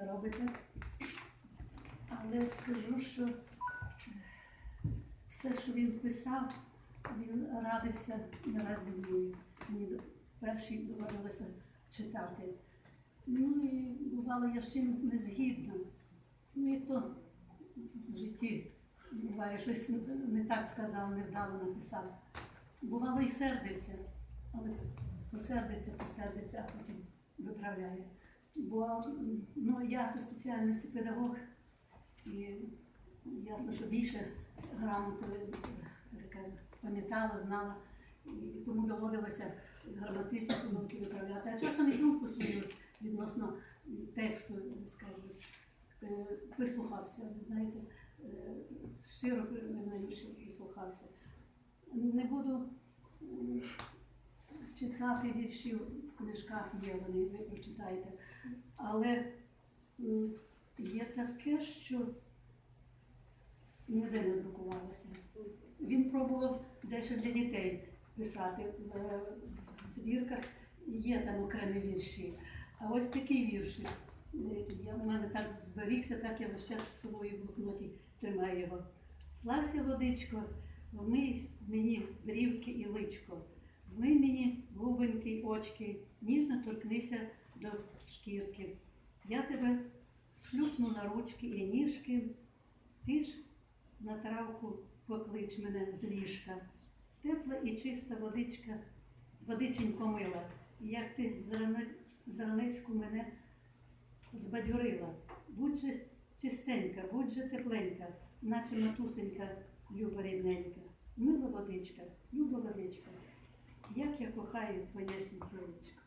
це робите. Але скажу, що все, що він писав, він радився не раз мною. Мені перший доводилося читати. Ну і бувало, я з чимось не згідна. Ну і то в житті буває щось не так сказав, невдало написав. Бувало і сердився, але посердиться, посердиться, а потім виправляє. Бо ну, я по спеціальності педагог, і ясно, що більше грамоти пам'ятала, знала, і тому доводилося граматичні помилки виправляти. А часом і думку свою відносно тексту, скажімо, е, прислухався, ви знаєте, е, щиро визнаю, що прислухався. Не буду читати вірші в книжках є, вони ви прочитаєте. Але є таке, що ніде не друкувалося. Він пробував дещо для дітей писати в е, збірках, є там окремі вірші. А ось такі вірші. е, Я, у мене так зберігся, так я весь час з собою в блокноті тримаю його. Слався водичко, вмий мені брівки і личко, мені губеньки очки, ніжно торкнися до шкірки. Я тебе шлюпну на ручки і ніжки, ти ж на травку поклич мене з ліжка. Тепла і чиста водичка, водиченько мила, як ти зране- зранечку мене збадьорила. Будь же чистенька, будь же тепленька, наче матусенька, люба рідненька. Мила водичка, кохаю твоя світличка.